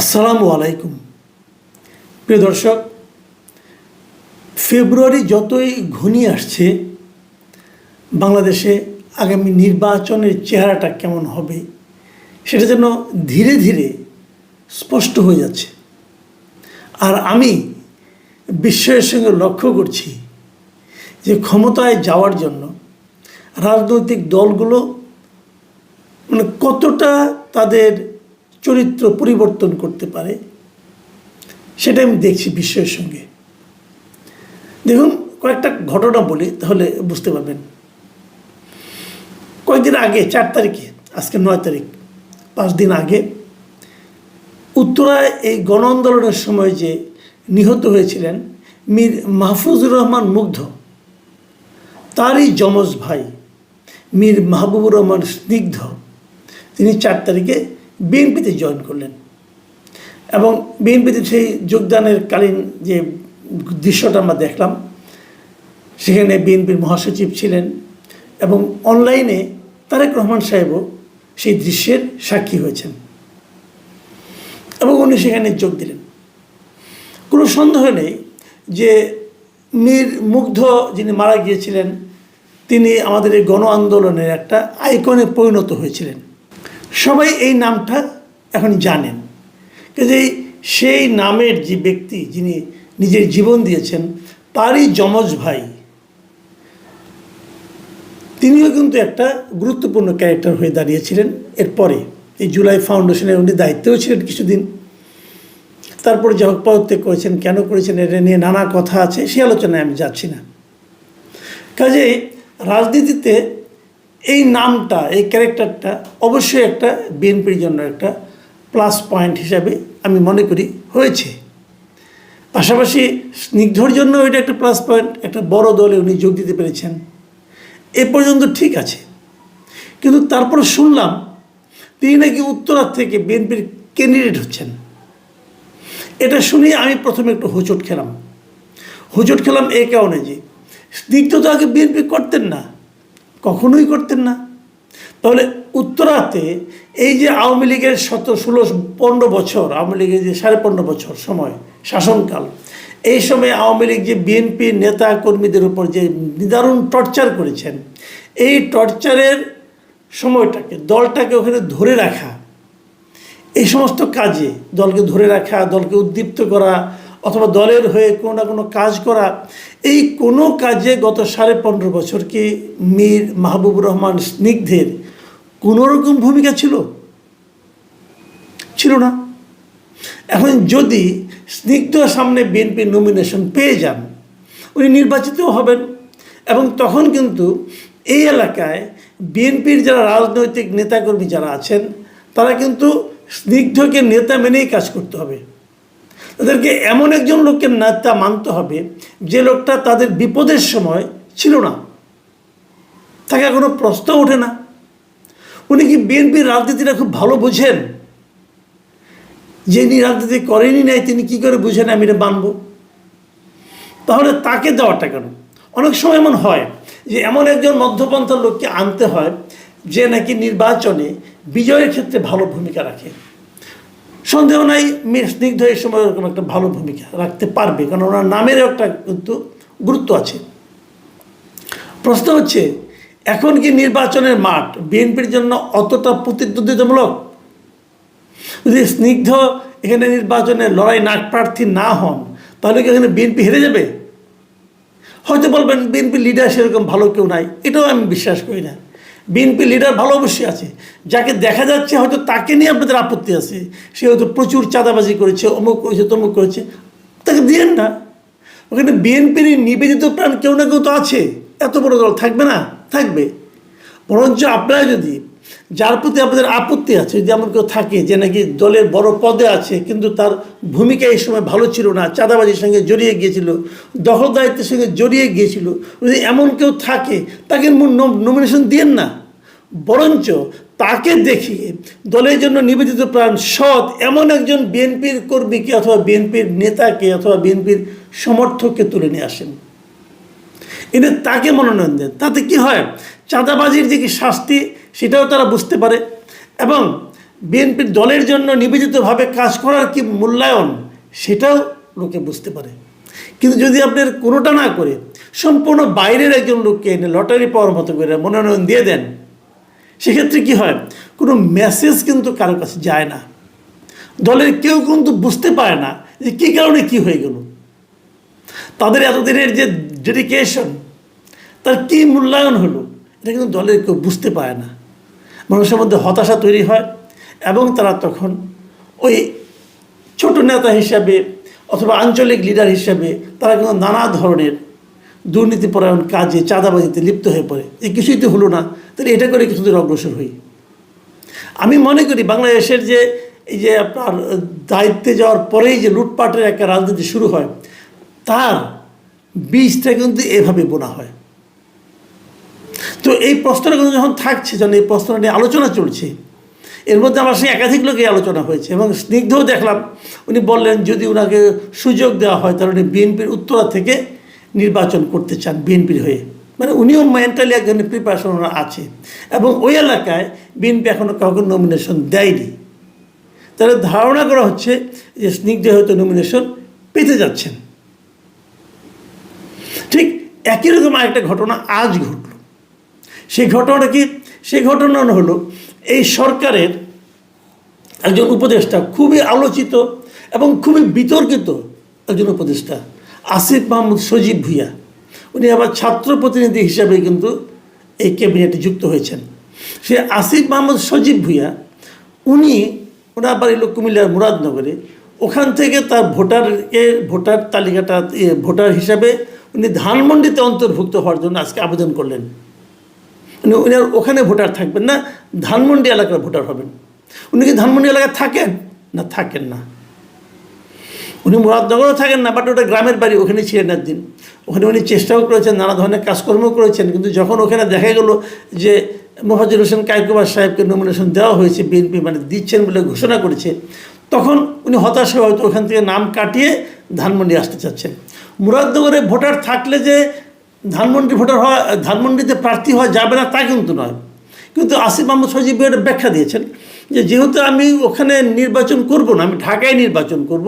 আসসালামু আলাইকুম। প্রিয় দর্শক, ফেব্রুয়ারি যতই ঘনিয়ে আসছে, বাংলাদেশে আগামী নির্বাচনের চেহারাটা কেমন হবে, সেটা যেন ধীরে ধীরে স্পষ্ট হয়ে যাচ্ছে। আর আমি বিশ্বের সঙ্গে লক্ষ্য করছি যে ক্ষমতায় যাওয়ার জন্য রাজনৈতিক দলগুলো মানে কতটা তাদের চরিত্র পরিবর্তন করতে পারে, সেটা আমি দেখছি বিশ্বের সঙ্গে। দেখুন, কয়েকটা ঘটনা বলি, তাহলে বুঝতে পারবেন। কয়েকদিন আগে, চার তারিখে, আজকে নয় তারিখ, পাঁচ দিন আগে, উত্তরায় এই গণ আন্দোলনের সময় যে নিহত হয়েছিলেন মীর মাহফুজুর রহমান মুগ্ধ, তারই যমজ ভাই মীর মাহবুবুর রহমান স্নিগ্ধ, তিনি চার তারিখে বিএনপিতে জয়েন করলেন। এবং বিএনপিতে সেই যোগদানের কালীন যে দৃশ্যটা আমরা দেখলাম, সেখানে বিএনপির মহাসচিব ছিলেন এবং অনলাইনে তারেক রহমান সাহেবও সেই দৃশ্যের সাক্ষী হয়েছেন এবং উনি সেখানে যোগ দিলেন। কোনো সন্দেহ নেই যে মীর মুগ্ধ যিনি মারা গিয়েছিলেন, তিনি আমাদের এই গণ আন্দোলনের একটা আইকনে পরিণত হয়েছিলেন। সবাই এই নামটা এখন জানেন। কাজেই সেই নামের যে ব্যক্তি যিনি নিজের জীবন দিয়েছেন, তারই যমজ ভাই, তিনিও কিন্তু একটা গুরুত্বপূর্ণ ক্যারেক্টার হয়ে দাঁড়িয়েছিলেন। এরপরে এই জুলাই ফাউন্ডেশনের উনি দায়িত্বেও ছিলেন কিছুদিন। তারপরে যা হোক পদত্যাগ করেছেন, কেন করেছেন, এটা নিয়ে নানা কথা আছে, সে আলোচনায় আমি যাচ্ছি না। কাজেই রাজনীতিতে এই নামটা, এই ক্যারেক্টারটা অবশ্যই একটা বিএনপির জন্য একটা প্লাস পয়েন্ট হিসাবে আমি মনে করি হয়েছে। পাশাপাশি স্নিগ্ধর জন্য এটা একটা প্লাস পয়েন্ট একটা বড় দলে উনি যোগ দিতে পেরেছেন। এ পর্যন্ত ঠিক আছে। কিন্তু তারপর শুনলাম তিনি নাকি উত্তরার থেকে বিএনপির ক্যান্ডিডেট হচ্ছেন। এটা শুনে আমি প্রথমে একটু হোঁচট খেলাম। হোঁচট খেলাম এ কারণে যে স্নিগ্ধ তো আগে বিএনপি করতেন না। কখনোই করতেন না। তাহলে উত্তরাতে এই যে আওয়ামী লীগের শত ষোলো, পনেরো বছর, আওয়ামী লীগের যে সাড়ে পনেরো বছর সময়, শাসনকাল, এই সময় আওয়ামী লীগ যে বিএনপি নেতা কর্মীদের উপর যে নিদারুণ টর্চার করেছেন, এই টর্চারের সময়টাকে, দলটাকে ওখানে ধরে রাখা, এই সমস্ত কাজে দলকে ধরে রাখা, দলকে উদ্দীপ্ত করা অথবা দলের হয়ে কোনো না কোনো কাজ করা, এই কোনো কাজে গত সাড়ে পনেরো বছর কি মীর মাহবুবুর রহমান স্নিগ্ধের কোনো রকম ভূমিকা ছিল? ছিল না। এখন যদি স্নিগ্ধ সামনে বিএনপি নমিনেশন পেয়ে যান, উনি নির্বাচিতও হবেন এবং তখন কিন্তু এই এলাকায় বিএনপির যারা রাজনৈতিক নেতাকর্মী যারা আছেন, তারা কিন্তু স্নিগ্ধকে নেতা মেনেই কাজ করতে হবে। তাদেরকে এমন একজন লোককে নেতা মানতে হবে যে লোকটা তাদের বিপদের সময় ছিল না। তাকে কোনো প্রশ্ন ওঠে না। উনি কি বিএনপির রাজনীতিটা খুব ভালো বুঝেন? যিনি রাজনীতি করেনি নাই, তিনি কি করে বুঝেন আমি এটা মানব? তাহলে তাকে দেওয়াটা কেন? অনেক সময় এমন হয় যে এমন একজন মধ্যপন্থার লোককে আনতে হয় যে নাকি নির্বাচনে বিজয়ের ক্ষেত্রে ভালো ভূমিকা রাখে। সন্দেহ নাই মীর স্নিগ্ধ এই সময় ওরকম একটা ভালো ভূমিকা রাখতে পারবে, কারণ ওনার নামেরও একটা কিন্তু গুরুত্ব আছে। প্রশ্ন হচ্ছে, এখন কি নির্বাচনের মাঠ বিএনপির জন্য অতটা প্রতিদ্বন্দ্বিতামূলক? যদি স্নিগ্ধ এখানে নির্বাচনে লড়াই নাক প্রার্থী না হন, তাহলে কি এখানে বিএনপি হেরে যাবে? হয়তো বলবেন, বিএনপি লিডার সেরকম ভালো কেউ নাই, এটাও আমি বিশ্বাস করি না। বিএনপি লিডার ভালো অবশ্যই আছে। যাকে দেখা যাচ্ছে হয়তো তাকে নিয়ে আপনাদের আপত্তি আছে। সে হয়তো প্রচুর চাঁদাবাজি করেছে, অমুক করেছে, তমুক করেছে। তাকে দিয়েন না। ওখানে বিএনপির নিবেদিত প্রাণ কেউ না কেউ তো আছে। এত বড় দল থাকবে না? থাকবে। বরঞ্চ আপনারা যদি যার প্রতি আপনাদের আপত্তি আছে, যদি এমন কেউ থাকে যে নাকি দলের বড় পদে আছে, কিন্তু তার ভূমিকা এই সময় ভালো ছিল না, চাঁদাবাজির সঙ্গে জড়িয়ে গিয়েছিল দখল দায়িত্বের সঙ্গে জড়িয়ে গিয়েছিল, যদি এমন কেউ থাকে, তাকে নমিনেশন দিয়েন না। বরঞ্চ তাকে দেখিয়ে দলের জন্য নিবেদিত প্রাণ সৎ এমন একজন বিএনপির কর্মীকে অথবা বিএনপির নেতাকে অথবা বিএনপির সমর্থককে তুলে নিয়ে আসেন। এনে তাকে মনোনয়ন দেন। তাতে কি হয়? চাঁদাবাজির যে কি শাস্তি, সেটাও তারা বুঝতে পারে এবং বিএনপির দলের জন্য নিবেদিতভাবে কাজ করার কি মূল্যায়ন, সেটাও লোকে বুঝতে পারে। কিন্তু যদি আপনার কোনোটা না করে সম্পূর্ণ বাইরের একজন লোককে এনে লটারি পাওয়ার মতো করে মনোনয়ন দিয়ে দেন সেক্ষেত্রে কি হয়? কোনো মেসেজ কিন্তু কারোর কাছে যায় না। দলের কেউ কিন্তু বুঝতে পারে না যে কী কারণে কি হয়ে গেল। তাদের এতদিনের যে ডেডিকেশন তার কী মূল্যায়ন হলো, এটা কিন্তু দলের কেউ বুঝতে পারে না। মানুষের মধ্যে হতাশা তৈরি হয় এবং তারা তখন ওই ছোট নেতা হিসাবে অথবা আঞ্চলিক লিডার হিসাবে তারা কিন্তু নানা ধরনের দুর্নীতিপরায়ণ কাজে চাঁদাবাজিতে লিপ্ত হয়ে পড়ে। এই কিছুই তো হলো না। তাহলে এটা করে কিছুদিন অগ্রসর হই? আমি মনে করি বাংলাদেশের যে এই যে আপনার দায়িত্বে যাওয়ার পরেই যে লুটপাটের একটা রাজনীতি শুরু হয়, তার বীজটা কিন্তু এভাবে বোনা হয়। তো এই প্রশ্নটা কিন্তু যখন থাকছে, যখন এই প্রশ্নটা নিয়ে আলোচনা চলছে, এর মধ্যে আমার সেই একাধিক লোকে আলোচনা হয়েছে এবং স্নিগ্ধও দেখলাম। উনি বললেন, যদি ওনাকে সুযোগ দেওয়া হয়, তাহলে উনি বিএনপির উত্তরা থেকে নির্বাচন করতে চান বিএনপির হয়ে। মানে উনিও মেন্টালি এক ধরনের প্রিপারেশন আছে। এবং ওই এলাকায় বিএনপি এখনও কাউকে নমিনেশন দেয়নি। তাহলে ধারণা করা হচ্ছে যে স্নিগ্ধ হয়তো নমিনেশন পেতে যাচ্ছেন। ঠিক একই রকম আরেকটা ঘটনা আজ ঘটল। সেই ঘটনাটা কি? সেই ঘটনা হলো এই সরকারের একজন উপদেষ্টা খুবই আলোচিত এবং খুবই বিতর্কিত একজন উপদেষ্টা। আসিফ মাহমুদ সজীব ভুইয়া। উনি আবার ছাত্র প্রতিনিধি হিসাবে কিন্তু এই ক্যাবিনেটে যুক্ত হয়েছেন। সে আসিফ মাহমুদ সজীব ভুইয়া, উনি ওনার বাড়ি হলো কুমিল্লার মুরাদনগরে, ওখান থেকে তার ভোটারকে ভোটার তালিকাটা ভোটার হিসাবে উনি ধানমন্ডিতে অন্তর্ভুক্ত হওয়ার জন্য আজকে আবেদন করলেন। উনি উনি আর ওখানে ভোটার থাকবেন না, ধানমন্ডি এলাকার ভোটার হবেন। উনি কি ধানমন্ডি এলাকায় থাকেন? না থাকেন না। উনি মুরাদনগরও থাকেন না বাট ওটা গ্রামের বাড়ি, ওখানে ছিলেন একদিন। ওখানে উনি চেষ্টাও করেছেন, নানা ধরনের কাজকর্ম করেছেন, কিন্তু যখন ওখানে দেখা গেল যে মোহাজির হোসেন কায়কুবার সাহেবকে নমিনেশন দেওয়া হয়েছে, বিএনপি মানে দিচ্ছেন বলে ঘোষণা করেছে, তখন উনি হতাশ হয়ে হয়তো ওখান থেকে নাম কাটিয়ে ধানমন্ডি আসতে চাচ্ছেন। মুরাদনগরে ভোটার থাকলে যে ধানমন্ডি ভোটার হওয়া, ধানমন্ডিতে প্রার্থী হওয়া যাবে না তা কিন্তু নয়। কিন্তু আসিফ মাহমুদ সজিব ব্যাখ্যা দিয়েছেন যে যেহেতু আমি ওখানে নির্বাচন করব না, আমি ঢাকায় নির্বাচন করব,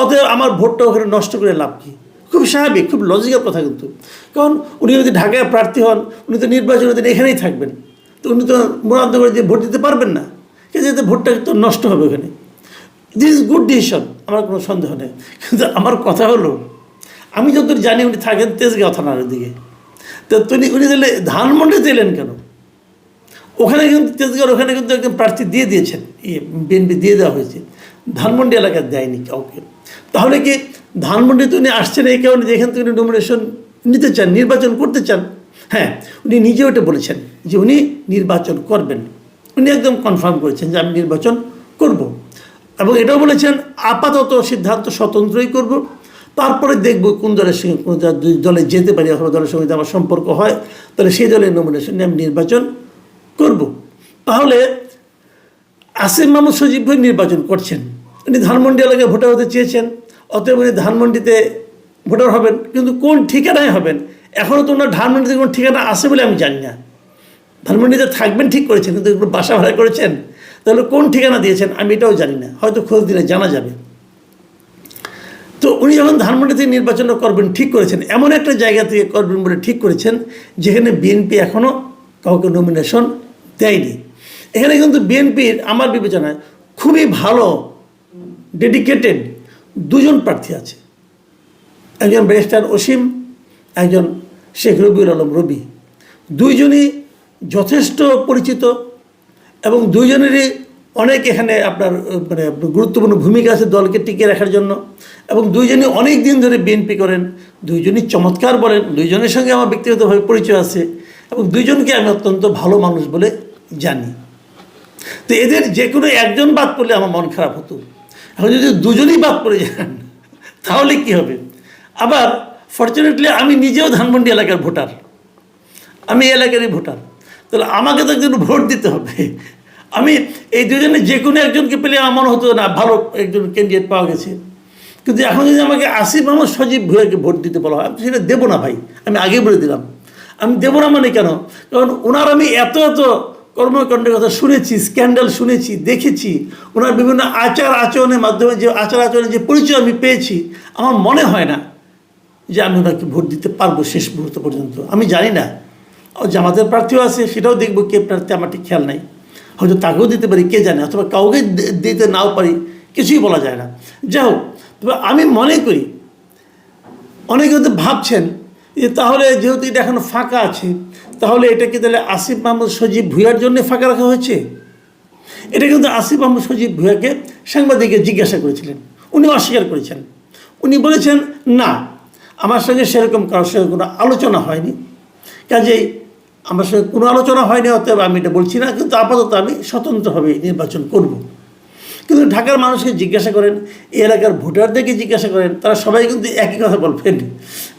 অতএব আমার ভোটটা ওখানে নষ্ট করে লাভ কী? খুব স্বাভাবিক, খুব লজিক্যাল কথা কিন্তু। কারণ উনি যদি ঢাকায় প্রার্থী হন, উনি তো নির্বাচনের দিন এখানেই থাকবেন। তো উনি তো মুরাদনগরে যে ভোট দিতে পারবেন না কিন্তু ভোটটা তো নষ্ট হবে ওখানে। দিস ইজ গুড ডিসিশন আমার কোনো সন্দেহ নেই। কিন্তু আমার কথা হলো, আমি যতদূর জানি উনি থাকেন তেজগাঁও থানার দিকে। তো তিনি উনি তাহলে ধানমন্ডিতে এলেন কেন? ওখানে কিন্তু তেজগাঁওর ওখানে কিন্তু একজন প্রার্থী দিয়ে দিয়েছেন। ইয়ে বিএনপি দিয়ে দেওয়া হয়েছে। ধানমন্ডি এলাকায় দেয়নি কাউকে। তাহলে কি ধানমন্ডিতে উনি আসছেন এই কারণে যেখান থেকে উনি নমিনেশন নিতে চান, নির্বাচন করতে চান? হ্যাঁ উনি নিজে ওটা বলেছেন যে উনি নির্বাচন করবেন। উনি একদম কনফার্ম করেছেন যে আমি নির্বাচন করব। এবং এটাও বলেছেন, আপাতত সিদ্ধান্ত স্বতন্ত্রই করব। তারপরে দেখব কোন দলের সঙ্গে, কোন দলে যেতে পারি অথবা দলের সঙ্গে যদি আমার সম্পর্ক হয়, তাহলে সেই দলের নমিনেশন নিয়ে আমি নির্বাচন করব। তাহলে আসিম মাহমুদ সজীব ভাই নির্বাচন করছেন। উনি ধানমন্ডি এলাকায় ভোটার হতে চেয়েছেন। অতএব উনি ধানমন্ডিতে ভোটার হবেন। কিন্তু কোন ঠিকানায় হবেন? এখনও তো ওনার ধানমন্ডিতে কোনো ঠিকানা আছে বলে আমি জানি না। ধানমন্ডিতে থাকবেন ঠিক করেছেন, কিন্তু একটু বাসা ভাড়া করেছেন। তাহলে কোন ঠিকানা দিয়েছেন আমি এটাও জানি না। হয়তো খোঁজ দিলে জানা যাবে। তো উনি যখন ধানমন্ডিতে নির্বাচনটা করবেন, ঠিক করেছেন। এমন একটা জায়গা থেকে করবেন বলে ঠিক করেছেন, যেখানে বিএনপি এখনও কাউকে নমিনেশন দেয়নি। এখানে কিন্তু বিএনপির, আমার বিবেচনায় খুবই ভালো ডেডিকেটেড দুজন প্রার্থী আছে। একজন ব্যারিস্টার অসীম, একজন শেখ রবিউল আলম রবি। দুইজনই যথেষ্ট পরিচিত এবং দুইজনেরই অনেক এখানে আপনার মানে গুরুত্বপূর্ণ ভূমিকা আছে দলকে টিকিয়ে রাখার জন্য এবং দুইজনই অনেক দিন ধরে বিএনপি করেন, দুইজনই চমৎকার বলেন, দুইজনের সঙ্গে আমার ব্যক্তিগতভাবে পরিচয় আছে এবং দুইজনকে আমি অত্যন্ত ভালো মানুষ বলে জানি। তো এদের যে কোনো একজন বাদ পড়লে আমার মন খারাপ হতো। এখন যদি দুজনই বাদ পড়ে যান, তাহলে কি হবে? আবার ফর্চুনেটলি আমি নিজেও ধানমন্ডি এলাকার ভোটার। আমি এলাকারই ভোটার। তাহলে আমাকে তো একজন ভোট দিতে হবে। আমি এই দুজনে যে কোনো একজনকে পেলে আমার মনে হতো না, ভালো একজন ক্যান্ডিডেট পাওয়া গেছে। কিন্তু এখন যদি আমাকে আসিফ মাহমুদ সজীব ভুয়াকে ভোট দিতে বলা হয়, আমি সেটা দেবো না ভাই, আমি আগে বলে দিলাম। আমি দেবো না মানে কেন? কারণ ওনার আমি এত এত কর্মকাণ্ডের কথা শুনেছি স্ক্যান্ডাল শুনেছি, দেখেছি। ওনার বিভিন্ন আচার আচরণের মাধ্যমে যে আচার আচরণের যে পরিচয় আমি পেয়েছি, আমার মনে হয় না যে আমি ওনাকে ভোট দিতে পারব শেষ মুহূর্ত পর্যন্ত। আমি জানি না। জামাতের প্রার্থীও আছে, সেটাও দেখব কে প্রার্থী, আমার ঠিক খেয়াল নাই। হয়তো তাকেও দিতে পারি, কে জানে, অথবা কাউকে দিতে নাও পারি, কিছুই বলা যায় না। যাই হোক, তবে আমি মনে করি, অনেকে হয়তো ভাবছেন যে তাহলে যেহেতু এটা এখন ফাঁকা আছে তাহলে এটা কি তাহলে আসিফ মাহমুদ সজীব ভুইয়ার জন্য ফাঁকা রাখা হয়েছে? এটা কিন্তু আসিফ মাহমুদ সজীব ভুইয়াকে সাংবাদিককে জিজ্ঞাসা করেছিলেন। উনি অস্বীকার করেছেন। উনি বলেছেন, না, আমার সঙ্গে সেরকম কারোর সঙ্গে কোনো আলোচনা হয়নি। কাজেই আমার সঙ্গে কোনো আলোচনা হয়নি, অতএব আমি এটা বলছি না। কিন্তু আপাতত আমি স্বতন্ত্রভাবে নির্বাচন করব। কিন্তু ঢাকার মানুষকে জিজ্ঞাসা করেন, এই এলাকার ভোটারদেরকে জিজ্ঞাসা করেন, তারা সবাই কিন্তু একই কথা বলবেন,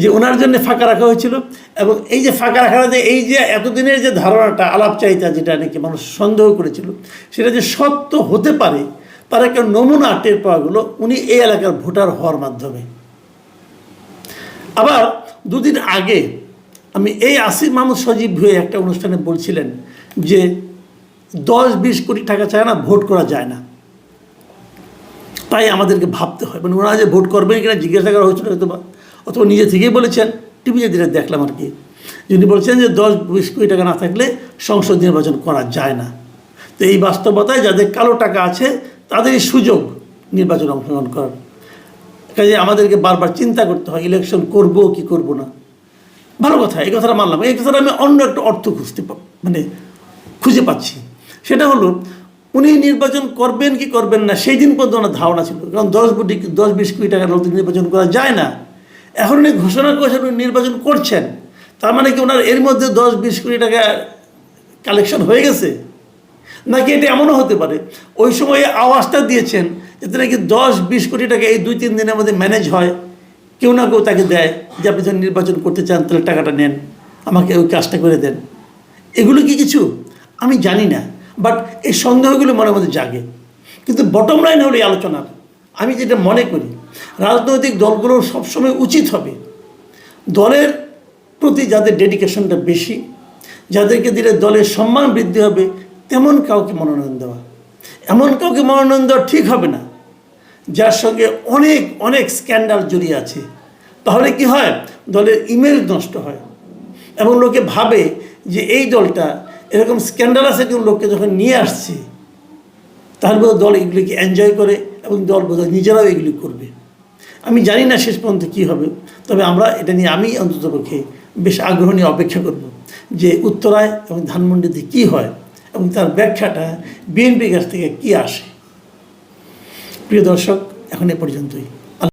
যে ওনার জন্য ফাঁকা রাখা হয়েছিল এবং এই যে ফাঁকা রাখাটা এই যে এতদিনের যে ধারণাটা আলাপ চাইতা যেটা নাকি মানুষ সন্দেহ করেছিল, সেটা যে সত্য হতে পারে, তার একটা নমুনা টের পাওয়া গেলো, উনি এই এলাকার ভোটার হওয়ার মাধ্যমে। আবার দুদিন আগে আমি এই আসিফ মাহমুদ সজীব ভুয়ে একটা অনুষ্ঠানে বলছিলেন যে দশ বিশ কোটি টাকা চায় না, ভোট করা যায় না। তাই আমাদেরকে ভাবতে হয়। মানে ওনারা যে ভোট করবেন কিনা জিজ্ঞাসা করা হয়েছিল হয়তো বা, অথবা নিজে থেকেই বলেছেন টিভিতে যেটা দেখলাম আর কি। যিনি বলছেন যে দশ বিশ কোটি টাকা না থাকলে সংসদ নির্বাচন করা যায় না। তো এই বাস্তবতায় যাদের কালো টাকা আছে, তাদেরই সুযোগ নির্বাচন অংশগ্রহণ করার। কাজে আমাদেরকে বারবার চিন্তা করতে হয়, ইলেকশন করব কি করব না। ভালো কথা, এই কথাটা মানলাম। এই কথাটা আমি অন্য একটা অর্থ খুঁজতে মানে খুঁজে পাচ্ছি। সেটা হলো উনি নির্বাচন করবেন কি করবেন না, সেই দিন পর্যন্ত ওনার ধারণা ছিল। কারণ দশ কোটি, দশ বিশ কোটি টাকার মধ্যে নির্বাচন করা যায় না, এখন উনি ঘোষণা করেছেন উনি নির্বাচন করছেন। তার মানে কি ওনার এর মধ্যে দশ বিশ কোটি টাকা কালেকশন হয়ে গেছে? নাকি এটা এমনও হতে পারে? ওই সময় আওয়াজটা দিয়েছেন যাতে নাকি দশ বিশ কোটি টাকা এই দুই তিন দিনের মধ্যে ম্যানেজ হয়? কেউ না কেউ তাকে দেয় যে আপনি যখন নির্বাচন করতে চান তাহলে টাকাটা নেন, আমাকে ওই কাজটা করে দেন। এগুলো কি কিছু? আমি জানি না। বাট এই সন্দেহগুলো মনের মধ্যে জাগে। কিন্তু বটম লাইন হলো এই আলোচনার। আমি যেটা মনে করি, রাজনৈতিক দলগুলোর সবসময় উচিত হবে দলের প্রতি যাদের ডেডিকেশনটা বেশি, যাদেরকে দিলে দলের সম্মান বৃদ্ধি হবে, তেমন কাউকে মনোনয়ন দেওয়া। এমন কাউকে মনোনয়ন দেওয়া ঠিক হবে না, যার সঙ্গে অনেক অনেক স্ক্যান্ডাল জড়িয়ে আছে। তাহলে কি হয়? দলের ইমেজ নষ্ট হয়। এবং লোকে ভাবে যে এই দলটা এরকম স্ক্যান্ডাল আছে কেউ লোককে যখন নিয়ে আসছে, তাহলে বোধহয় দল এগুলিকে এনজয় করে এবং দল বোধহয় নিজেরাও এগুলি করবে। আমি জানি না শেষ পর্যন্ত কী হবে, তবে আমরা এটা নিয়ে আমি অন্ততপক্ষে বেশ আগ্রহ নিয়ে অপেক্ষা করব যে উত্তরায় এবং ধানমন্ডিতে কী হয় এবং তার ব্যাখ্যাটা বিএনপির কাছ থেকে কী আসে। প্রিয় দর্শক, এখন এ পর্যন্তই।